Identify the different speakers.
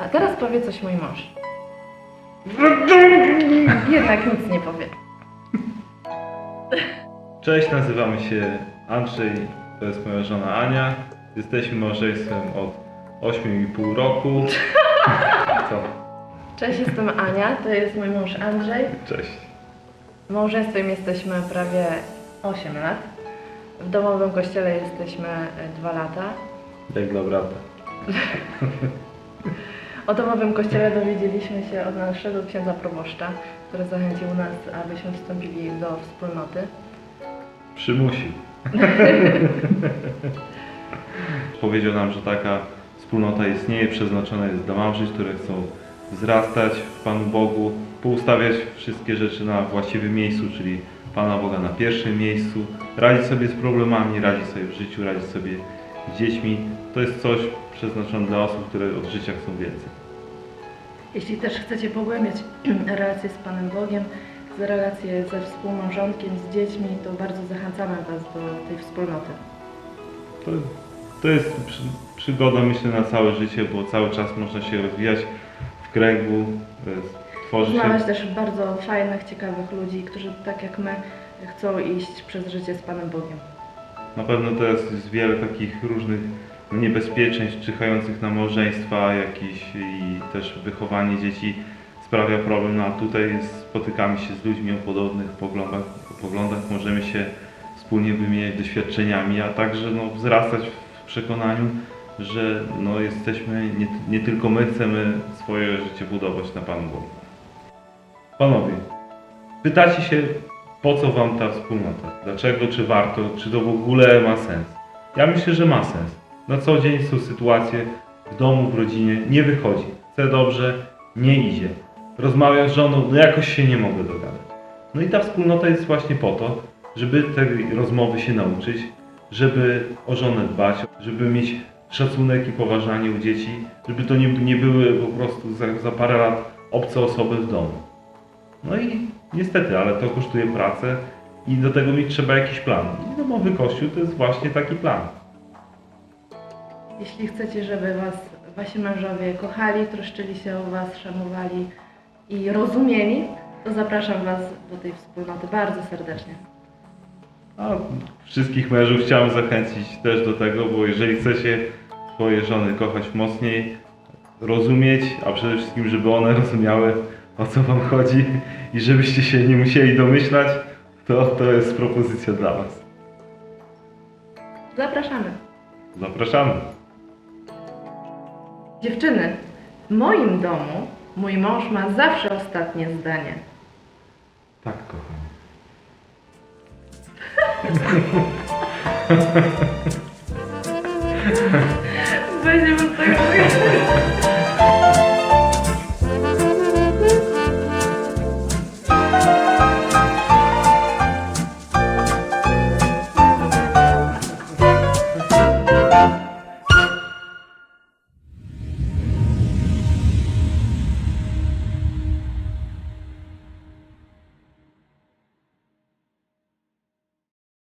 Speaker 1: A teraz powie coś mój mąż. Jednak nic nie powie.
Speaker 2: Cześć, nazywamy się Andrzej, to jest moja żona Ania. Jesteśmy małżeństwem od 8,5 roku. Co?
Speaker 1: Cześć, jestem Ania, to jest mój mąż Andrzej.
Speaker 2: Cześć.
Speaker 1: Małżeństwem jesteśmy prawie 8 lat. W domowym kościele jesteśmy 2 lata.
Speaker 2: Jak dla brata.
Speaker 1: O domowym kościele dowiedzieliśmy się od naszego księdza proboszcza, który zachęcił nas, abyśmy wstąpili do wspólnoty.
Speaker 2: Przymusił. Powiedział nam, że taka wspólnota istnieje, przeznaczona jest dla małżeństw, które chcą wzrastać w Panu Bogu, poustawiać wszystkie rzeczy na właściwym miejscu, czyli Pana Boga na pierwszym miejscu, radzić sobie z problemami, radzić sobie w życiu, radzić sobie z dziećmi. To jest coś przeznaczone dla osób, które od życia chcą więcej.
Speaker 1: Jeśli też chcecie pogłębiać relacje z Panem Bogiem, z relacje ze współmałżonkiem, z dziećmi, to bardzo zachęcamy Was do tej wspólnoty.
Speaker 2: To, to jest przy, przygoda, myślę, na całe życie, bo cały czas można się rozwijać w kręgu, e, tworzyć się.
Speaker 1: Znaleźć też bardzo fajnych, ciekawych ludzi, którzy tak jak my chcą iść przez życie z Panem Bogiem.
Speaker 2: Na pewno teraz jest wiele takich różnych niebezpieczeństw czyhających na małżeństwa jakieś i też wychowanie dzieci sprawia problem, no a tutaj spotykamy się z ludźmi o podobnych poglądach, poglądach, możemy się wspólnie wymieniać doświadczeniami, a także no, wzrastać w przekonaniu, że no, jesteśmy, nie, nie tylko my chcemy swoje życie budować na Panu Bogu. Panowie, pytacie się, po co Wam ta wspólnota? Dlaczego, czy warto, czy to w ogóle ma sens? Ja myślę, że ma sens. Na co dzień są sytuacje w domu, w rodzinie, nie wychodzi. Chce dobrze, nie idzie. Rozmawiam z żoną, no jakoś się nie mogę dogadać. No i ta wspólnota jest właśnie po to, żeby tej rozmowy się nauczyć, żeby o żonę dbać, żeby mieć szacunek i poważanie u dzieci, żeby to nie, nie były po prostu za, za parę lat obce osoby w domu. No i niestety, ale to kosztuje pracę i do tego mieć trzeba jakiś plan. I domowy kościół to jest właśnie taki plan.
Speaker 1: Jeśli chcecie, żeby Was Wasi mężowie kochali, troszczyli się o Was, szanowali i rozumieli, to zapraszam Was do tej wspólnoty bardzo serdecznie.
Speaker 2: A wszystkich mężów chciałem zachęcić też do tego, bo jeżeli chcecie swoje żony kochać mocniej, rozumieć, a przede wszystkim, żeby one rozumiały o co wam chodzi i żebyście się nie musieli domyślać, to to jest propozycja dla was.
Speaker 1: Zapraszamy.
Speaker 2: Zapraszamy.
Speaker 1: Dziewczyny, w moim domu mój mąż ma zawsze ostatnie zdanie.
Speaker 2: Tak, kochani. Będziemy tak.